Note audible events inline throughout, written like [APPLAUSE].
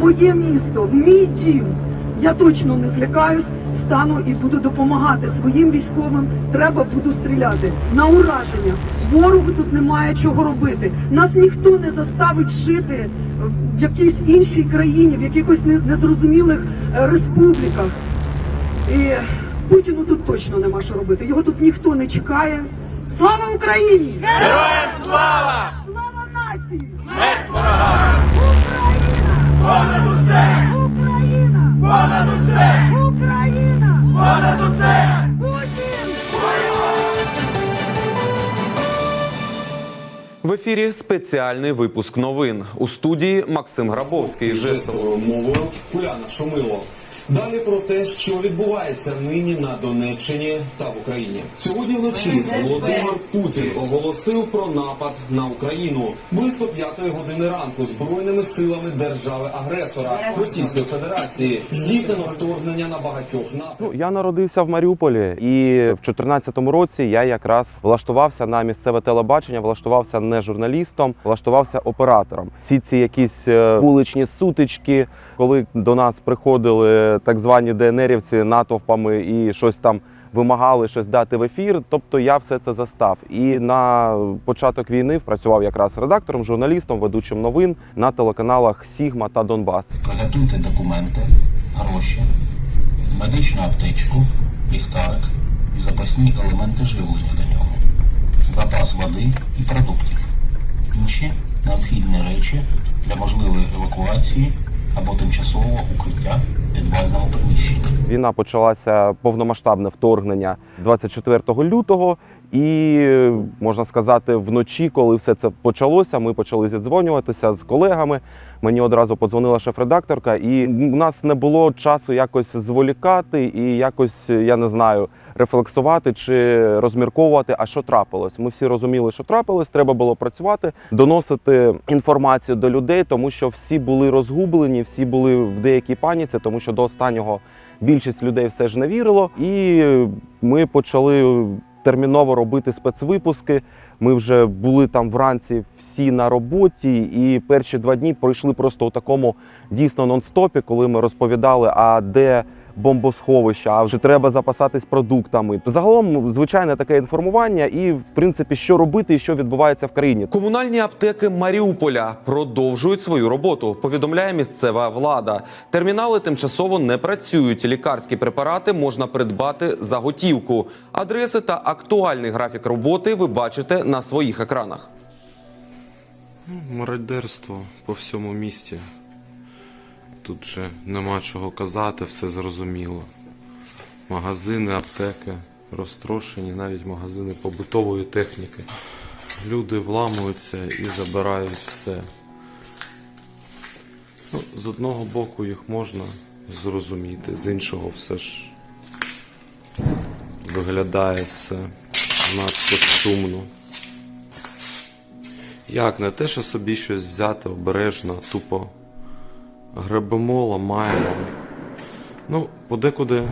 моє місто, в мій дім. Я точно не злякаюсь, стану і буду допомагати своїм військовим. Треба буду стріляти на ураження. Ворогу тут немає чого робити. Нас ніхто не заставить жити в якійсь іншій країні, в якихось незрозумілих е, республіках. І Путіну тут точно нема що робити. Його тут ніхто не чекає. Слава Україні! Героям слава! Понад усе! Україна! Понад усе! Україна! Понад усе! Путін! В ефірі спеціальний випуск новин у студії Максим Грабовський. Жестовою жестовою мовою Уляна Шумило. Далі про те, що відбувається нині на Донеччині та в Україні. Сьогодні вночі Володимир Путін оголосив про напад на Україну близько п'ятої години ранку збройними силами держави-агресора Російської Федерації. Здійснено вторгнення на багатьох напрямках. Ну, я народився в Маріуполі, і в 2014 році я якраз влаштувався на місцеве телебачення, влаштувався не журналістом, влаштувався оператором. Всі ці якісь е, вуличні сутички, коли до нас приходили так звані ДНРівці натовпами і щось там. Вимагали щось дати в ефір, тобто я все це застав. І на початок війни працював якраз редактором, журналістом, ведучим новин на телеканалах Сігма та Донбас. Приготуйте документи, гроші, медичну аптечку, ліхтарик і запасні елементи живлення до нього, запас води і продуктів, інші необхідні речі для можливої евакуації або тимчасового укриття. Війна почалася повномасштабне вторгнення 24 лютого, і можна сказати, вночі, коли все це почалося, ми почали зідзвонюватися з колегами. Мені одразу подзвонила шеф-редакторка, і у нас не було часу якось зволікати і якось, я не знаю, рефлексувати чи розмірковувати, а що трапилось. Ми всі розуміли, що трапилось. Треба було працювати, доносити інформацію до людей, тому що всі були розгублені, всі були в деякій паніці, тому що до останнього більшість людей все ж не вірило. І ми почали терміново робити спецвипуски. Ми вже були там вранці всі на роботі, і перші два дні пройшли просто у такому дійсно нон-стопі, коли ми розповідали, а де бомбосховища, а вже треба запасатись продуктами. Загалом звичайне таке інформування, і в принципі, що робити і що відбувається в країні. Комунальні аптеки Маріуполя продовжують свою роботу. Повідомляє місцева влада. Термінали тимчасово не працюють. Лікарські препарати можна придбати за готівку. Адреси та актуальний графік роботи ви бачите на своїх екранах. Мародерство по всьому місті. Тут же нема чого казати, все зрозуміло. Магазини, аптеки розтрошені, навіть магазини побутової техніки. Люди вламуються і забирають все. Ну, з одного боку їх можна зрозуміти, з іншого все ж виглядає все надто сумно. Як не те, що собі щось взяти обережно, тупо гребемо, ламаємо. Ну, подекуди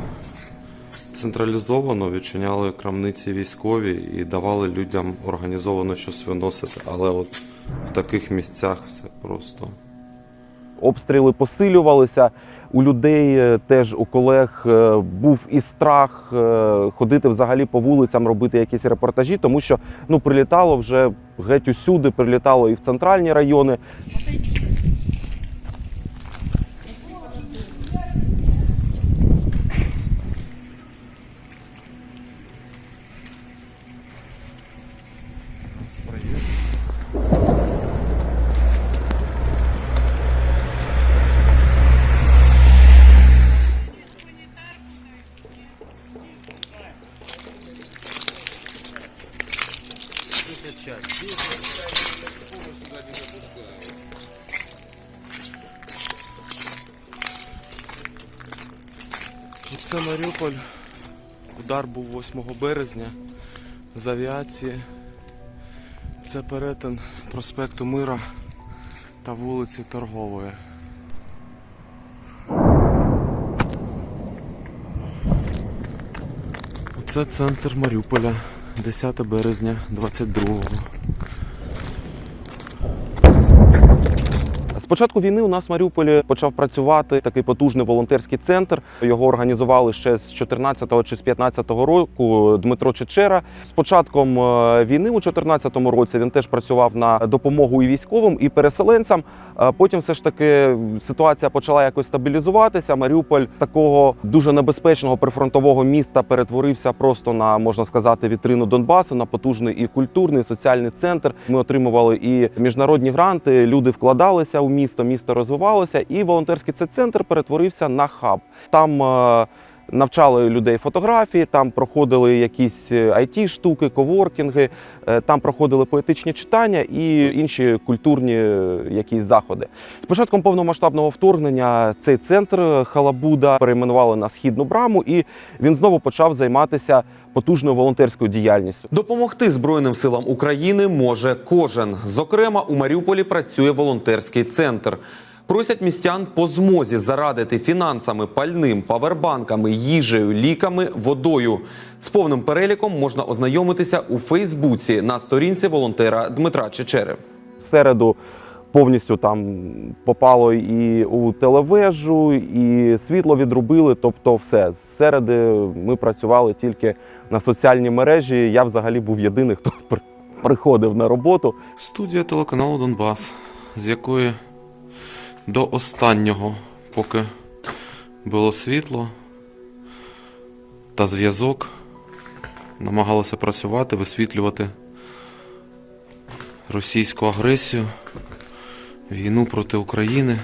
централізовано відчиняли крамниці військові і давали людям організовано щось виносити, але от в таких місцях все просто. обстріли посилювалися. У людей е, теж у колег е, був і страх е, ходити взагалі по вулицям, робити якісь репортажі, тому що ну прилітало вже геть усюди, прилітало і в центральні райони. Це Маріуполь. Удар був 8 березня з авіації. Це перетин проспекту Мира та вулиці Торгової. Це центр Маріуполя, 10 березня 22-го. Початку війни у нас в Маріуполі почав працювати такий потужний волонтерський центр. Його організували ще з 14-го чи з 15-го року Дмитро Чечера. З початком е, війни у 14-му році він теж працював на допомогу і військовим, і переселенцям. Е, Потім все ж таки ситуація почала якось стабілізуватися. Маріуполь з такого дуже небезпечного прифронтового міста перетворився просто на можна сказати вітрину Донбасу, на потужний і культурний, і соціальний центр. Ми отримували і міжнародні гранти. Люди вкладалися у місто, місто розвивалося, і волонтерський цей центр перетворився на хаб. Там е, навчали людей фотографії, там проходили якісь it штуки, коворкінги, е, там проходили поетичні читання і інші культурні е, якісь заходи. З початком повномасштабного вторгнення цей центр е, Халабуда перейменували на східну браму, і він знову почав займатися потужною волонтерською діяльністю. Допомогти Збройним силам України може кожен. Зокрема, у Маріуполі працює волонтерський центр. Просять містян по змозі зарадити фінансами, пальним, павербанками, їжею, ліками, водою. З повним переліком можна ознайомитися у Фейсбуці на сторінці волонтера Дмитра Чечери. В середу повністю там попало і у телевежу, і світло відрубили. Тобто, все з середи ми працювали тільки на соціальній мережі. Я взагалі був єдиний, хто [LAUGHS] приходив на роботу. Студія телеканалу Донбас, з якої до останнього, поки було світло та зв'язок, намагалася працювати, висвітлювати російську агресію, війну проти України.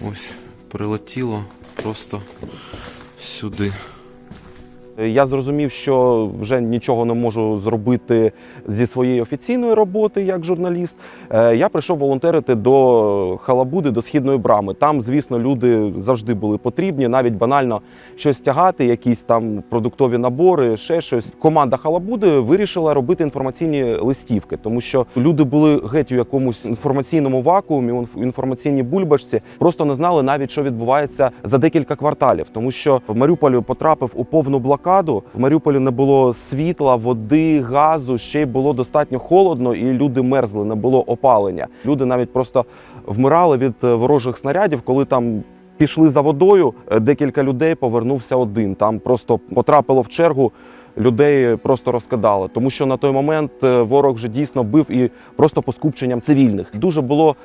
Ось прилетіло просто сюди. Я зрозумів, що вже нічого не можу зробити зі своєї офіційної роботи як журналіст. Е, Я прийшов волонтерити до Халабуди, до східної брами. Там, звісно, люди завжди були потрібні, навіть банально щось тягати, якісь там продуктові набори, ще щось. Команда Халабуди вирішила робити інформаційні листівки, тому що люди були геть у якомусь інформаційному вакуумі, інф- інформаційній бульбашці, просто не знали навіть, що відбувається за декілька кварталів, тому що в Маріуполі потрапив у повну блокаду. В Маріуполі не було світла, води, газу. Ще й було достатньо холодно, і люди мерзли, не було опалення. Люди навіть просто вмирали від е, ворожих снарядів, коли там. Пішли за водою, е, декілька людей повернувся один. Там просто потрапило в чергу, людей просто розкидало. Тому що на той момент е, ворог вже дійсно бив і просто по скупченням цивільних. Дуже було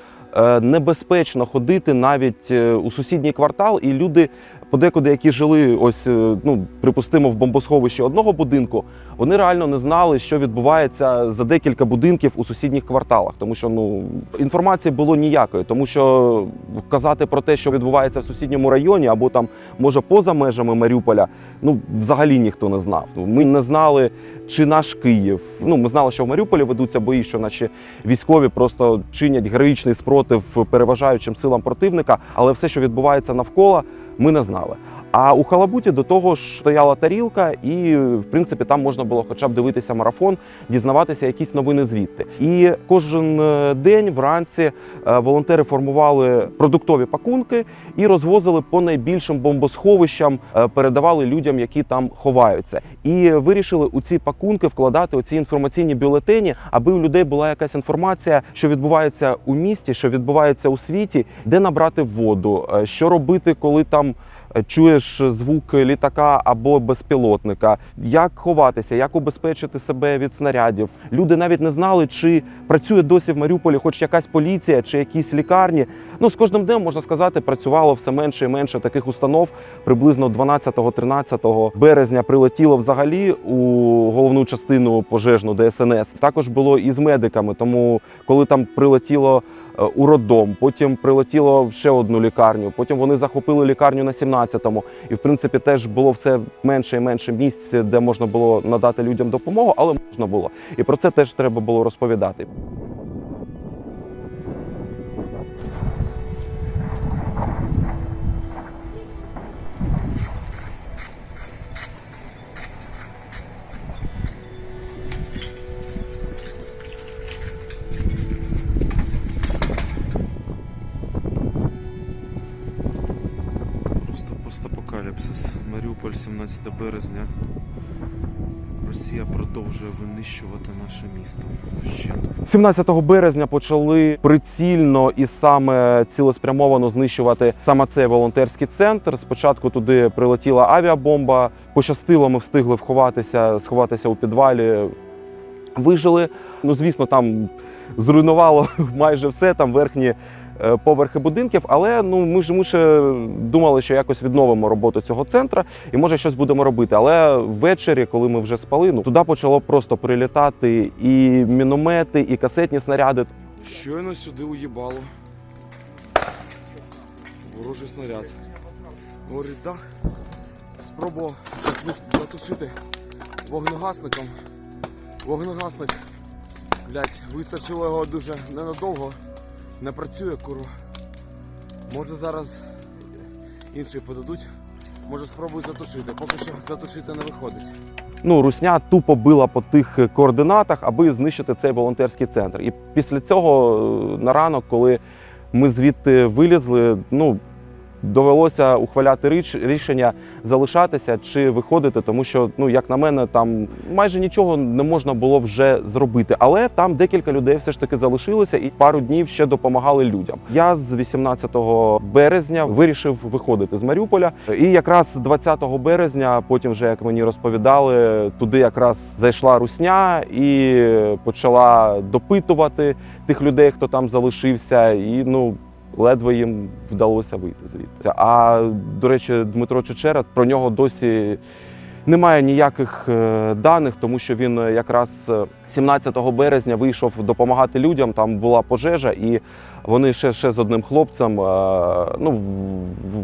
небезпечно ходити навіть у сусідній квартал, і люди подекуди, які жили ось, е, ну припустимо, в бомбосховищі одного будинку, вони реально не знали, що відбувається за декілька будинків у сусідніх кварталах, тому що ну інформації було ніякої, тому що казати про те, що відбувається в сусідньому районі, або там може поза межами Маріуполя, ну взагалі ніхто не знав. Ми не знали, чи наш Київ. Ну ми знали, що в Маріуполі ведуться бої, що наші військові просто чинять героїчний спротив переважаючим силам противника, але все, що відбувається навколо, ми не знали. А у Халабуті до того ж стояла тарілка, і в принципі там можна було хоча б дивитися марафон, дізнаватися якісь новини звідти. І кожен е, день вранці е, волонтери формували продуктові пакунки і розвозили по найбільшим бомбосховищам, е, передавали людям, які там ховаються. І вирішили у ці пакунки вкладати оці інформаційні бюлетені, аби у людей була якась інформація, що відбувається у місті, що відбувається у світі, де набрати воду, що робити, коли там. Чуєш звук літака або безпілотника, як ховатися, як убезпечити себе від снарядів. Люди навіть не знали, чи працює досі в Маріуполі хоч якась поліція чи якісь лікарні. Ну з кожним днем можна сказати, працювало все менше і менше таких установ. Приблизно 12-13 березня прилетіло взагалі у головну частину пожежну ДСНС. Також було і з медиками. Тому коли там прилетіло у роддом, потім прилетіло в ще одну лікарню. Потім вони захопили лікарню на 17-му. І в принципі теж було все менше і менше місць, де можна було надати людям допомогу, але можна було. І про це теж треба було розповідати. Просто. Маріуполь, 17 березня. Росія продовжує винищувати наше місто. Вщент. 17 березня почали прицільно і саме цілеспрямовано знищувати саме цей волонтерський центр. Спочатку туди прилетіла авіабомба. Пощастило, ми встигли вховатися, сховатися у підвалі. Вижили. Ну, звісно, там зруйнувало [LAUGHS] майже все, там верхні поверхи будинків. Але ну ми ж ми ще думали, що якось відновимо роботу цього центру і може щось будемо робити. Але ввечері, коли ми вже спали, ну туди почало просто прилітати і міномети, і касетні снаряди. Щойно сюди уїбало. Ворожий снаряд. Горить дах. Заклу- затушити вогнегасником. Вогнегасник. Блять, вистачило його дуже ненадовго. Не працює, курва. Може зараз інший подадуть. Може спробую затушити. Поки що затушити не виходить. Ну, русня тупо била по тих координатах, аби знищити цей волонтерський центр. І після цього е, на ранок, коли ми звідти вилізли, ну довелося ухваляти річ- рішення залишатися чи виходити, тому що, ну як на мене, там майже нічого не можна було вже зробити. Але там декілька людей все ж таки залишилося і пару днів ще допомагали людям. Я з 18 березня вирішив виходити з Маріуполя. І якраз 20 березня, потім вже як мені розповідали, туди якраз зайшла русня і почала допитувати тих людей, хто там залишився, і ну. Ледве їм вдалося вийти звідти. А до речі, Дмитро Чечера про нього досі немає ніяких е, даних, тому що він е, якраз е, 17 березня вийшов допомагати людям. Там була пожежа, і вони ще, ще з одним хлопцем. е, Ну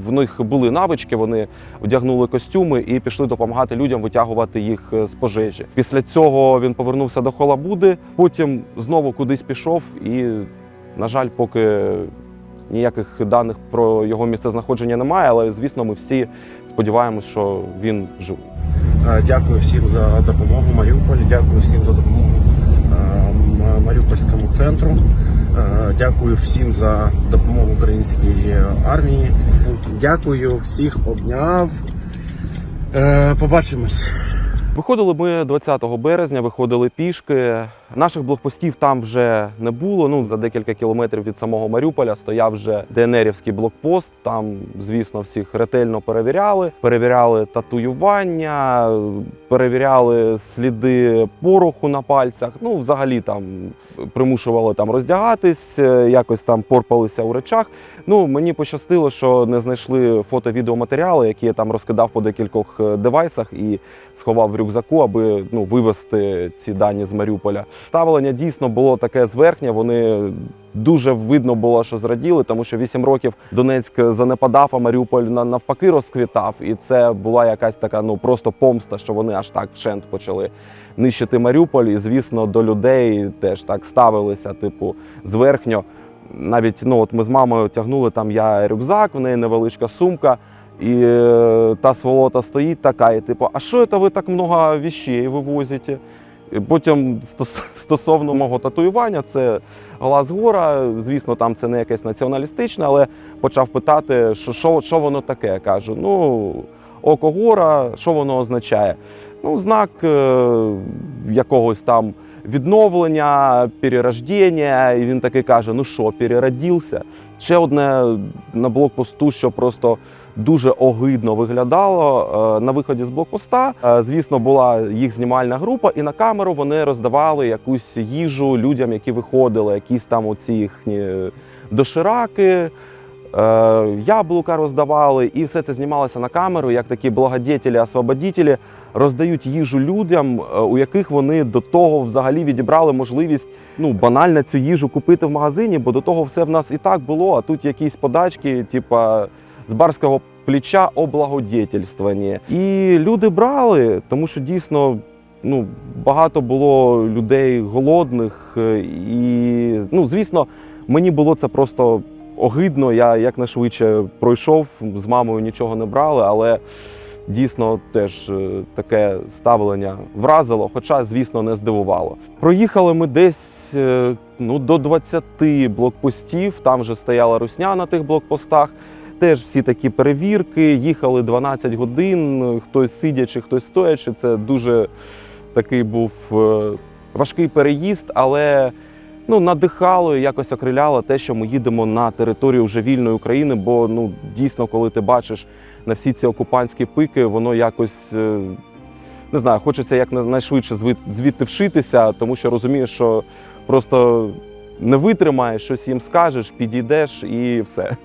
в- них були навички. Вони одягнули костюми і пішли допомагати людям витягувати їх е, з пожежі. Після цього він повернувся до Холабуди, потім знову кудись пішов, і на жаль, поки ніяких даних про його місцезнаходження немає, але звісно, ми всі сподіваємось, що він живий. Е, Дякую всім за допомогу Маріуполі, дякую всім за допомогу е, Маріупольському центру. Е, Дякую всім за допомогу українській армії. Дякую, всіх обняв. Побачимось. Виходили ми 20 березня, виходили пішки. Наших блокпостів там вже не було. Ну за декілька кілометрів від самого Маріуполя стояв вже ДНРівський блокпост. Там, звісно, всіх ретельно перевіряли. Перевіряли татуювання, перевіряли сліди пороху на пальцях. Ну, взагалі там примушували там роздягатись, е, якось там порпалися у речах. Ну мені пощастило, що не знайшли фото-відеоматеріали, які я там розкидав по декількох е, девайсах і сховав в рюкзаку, аби ну вивести ці дані з Маріуполя. Ставлення дійсно було таке зверхнє. Вони дуже видно було, що зраділи, тому що 8 років Донецьк занепадав, а Маріуполь навпаки розквітав. І це була якась така ну просто помста, що вони аж так вщент почали нищити Маріуполь. І звісно, до людей теж так ставилися, типу, зверхньо. Навіть ну от ми з мамою тягнули там я рюкзак, в неї невеличка сумка. І е, та сволота стоїть така, і типу, а що це ви так много вещей вивозите? Потім стосовно мого татуювання, це глаз гора. Звісно, там це не якесь націоналістичне, але почав питати, що, що, що воно таке. Кажу, ну, око гора, що воно означає? Ну, знак е, якогось там відновлення, перерождення. І він такий каже: ну що, переродився? Ще одне на блокпосту, що просто дуже огидно виглядало е, на виході з блокпоста. е, Звісно, була їх знімальна група, і на камеру вони роздавали якусь їжу людям, які виходили, якісь там оці їхні дошираки. е, Яблука роздавали, і все це знімалося на камеру, як такі благодетелі, освободітелі роздають їжу людям, у яких вони до того взагалі відібрали можливість ну банально цю їжу купити в магазині, бо до того все в нас і так було. А тут якісь подачки, типа з барського плеча облагодетельствування. І люди брали, тому що дійсно. Ну, багато було людей голодних, е, і ну, звісно, мені було це просто огидно. Я якнайшвидше пройшов з мамою нічого не брали, але дійсно теж е, таке ставлення вразило, хоча, звісно, не здивувало. Проїхали ми десь е, ну, до 20 блокпостів. Там же стояла русня на тих блокпостах. Теж всі такі перевірки, їхали 12 годин, хтось сидячи, хтось стоячи. Це дуже такий був е, важкий переїзд, але ну, надихало і якось окриляло те, що ми їдемо на територію вже вільної України. Бо ну, дійсно, коли ти бачиш на всі ці окупантські пики, воно якось. е, Не знаю, хочеться як найшвидше звід- звідти вшитися, тому що розумієш, що просто не витримаєш, щось їм скажеш, підійдеш і все.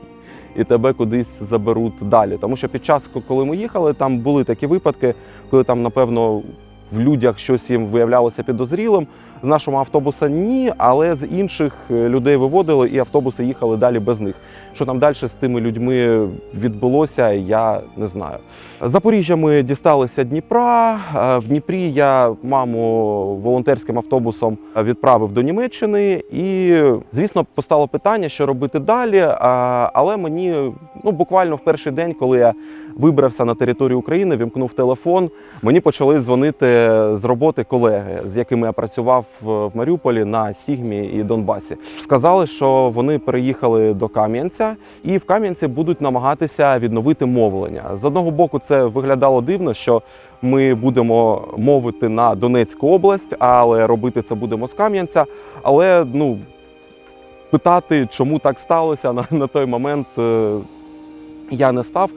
І тебе кудись заберуть далі. Тому що під час, коли ми їхали, там були такі випадки, коли там, напевно, в людях щось їм виявлялося підозрілим. З нашого автобуса ні, але з інших е, людей виводили, і автобуси їхали далі без них. Що там далі з тими людьми відбулося, я не знаю. Запоріжжя ми дісталися Дніпра. Е, В Дніпрі я маму волонтерським автобусом відправив до Німеччини. І, звісно, постало питання, що робити далі. Але мені ну, буквально в перший день, коли я вибрався на територію України, вімкнув телефон, мені почали дзвонити з роботи колеги, з якими я працював в Маріуполі на Сігмі і Донбасі. Сказали, що вони переїхали до Кам'янця, і в Кам'янці будуть намагатися відновити мовлення. З одного боку, це виглядало дивно, що ми будемо мовити на Донецьку область, але робити це будемо з Кам'янця. Але ну питати, чому так сталося на, на той момент, е, я не став.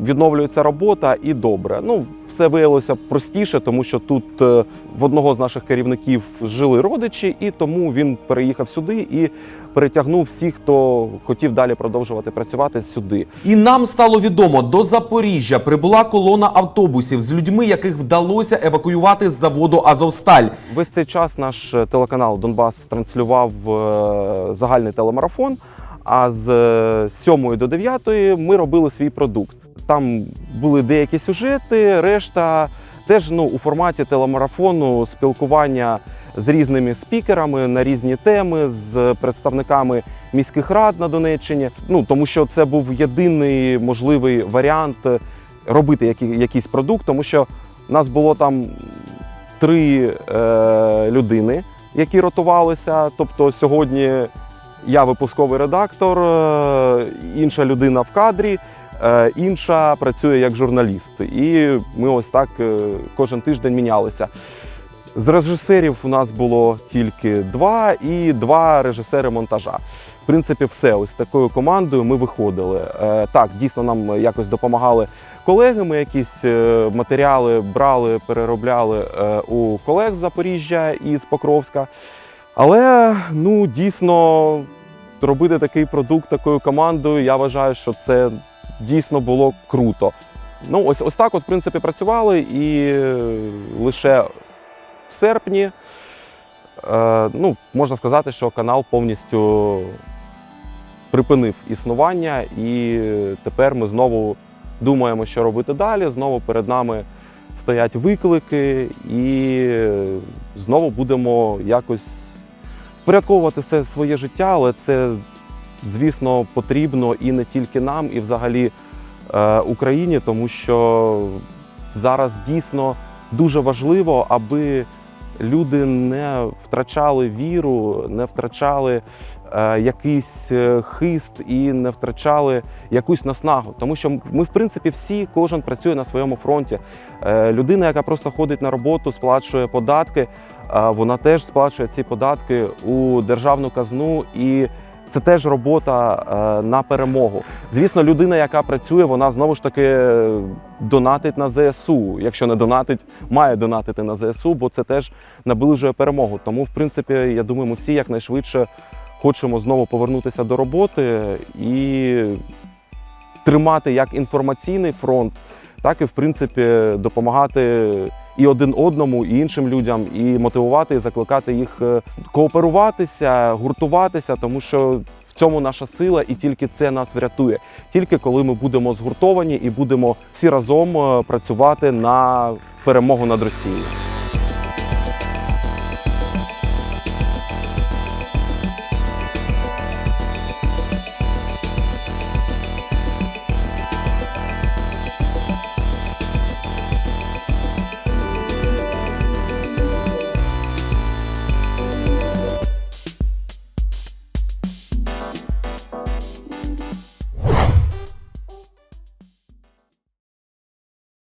Відновлюється робота і добре. Ну, все виявилося простіше, тому що тут е, в одного з наших керівників жили родичі, і тому він переїхав сюди і перетягнув всіх, хто хотів далі продовжувати працювати сюди. І нам стало відомо, до Запоріжжя прибула колона автобусів з людьми, яких вдалося евакуювати з заводу Азовсталь. Весь цей час наш е, телеканал Донбас транслював е, загальний телемарафон. А з е, 7 до 9 ми робили свій продукт. Там були деякі сюжети, решта теж ну, у форматі телемарафону спілкування з різними спікерами на різні теми, з представниками міських рад на Донеччині. Ну тому що це був єдиний можливий варіант е, робити які, якийсь продукт, тому що нас було там три е, людини, які ротувалися. Тобто сьогодні я випусковий редактор, е, інша людина в кадрі, е, інша працює як журналіст. І ми ось так е, кожен тиждень мінялися. З режисерів у нас було тільки два і два режисери монтажа. В принципі, все ось такою командою ми виходили. Так, дійсно нам якось допомагали колеги. Ми якісь матеріали брали, переробляли у колег з Запоріжжя і з Покровська. Але ну дійсно робити такий продукт такою командою, я вважаю, що це дійсно було круто. Ну, ось ось так, от, в принципі, працювали, і е, лише в серпні, е, ну, можна сказати, що канал повністю припинив існування, і тепер ми знову думаємо, що робити далі. Знову перед нами стоять виклики, і знову будемо якось впорядковувати все своє життя, але це, звісно, потрібно і не тільки нам, і взагалі е, Україні, тому що зараз дійсно дуже важливо, аби люди не втрачали віру, не втрачали е, якийсь е, хист і не втрачали якусь наснагу. Тому що ми, в принципі, всі, кожен працює на своєму фронті. Е, людина, яка просто ходить на роботу, сплачує податки, вона теж сплачує ці податки у державну казну і. Це теж робота е, на перемогу. Звісно, людина, яка працює, вона знову ж таки е, донатить на ЗСУ. Якщо не донатить, має донатити на ЗСУ, бо це теж наближує перемогу. Тому, в принципі, я думаю, ми всі якнайшвидше хочемо знову повернутися до роботи і тримати як інформаційний фронт, так і в принципі допомагати і один одному, і іншим людям, і мотивувати, і закликати їх е, кооперуватися, гуртуватися, тому що в цьому наша сила, і тільки це нас врятує. Тільки коли ми будемо згуртовані і будемо всі разом е, працювати на перемогу над Росією.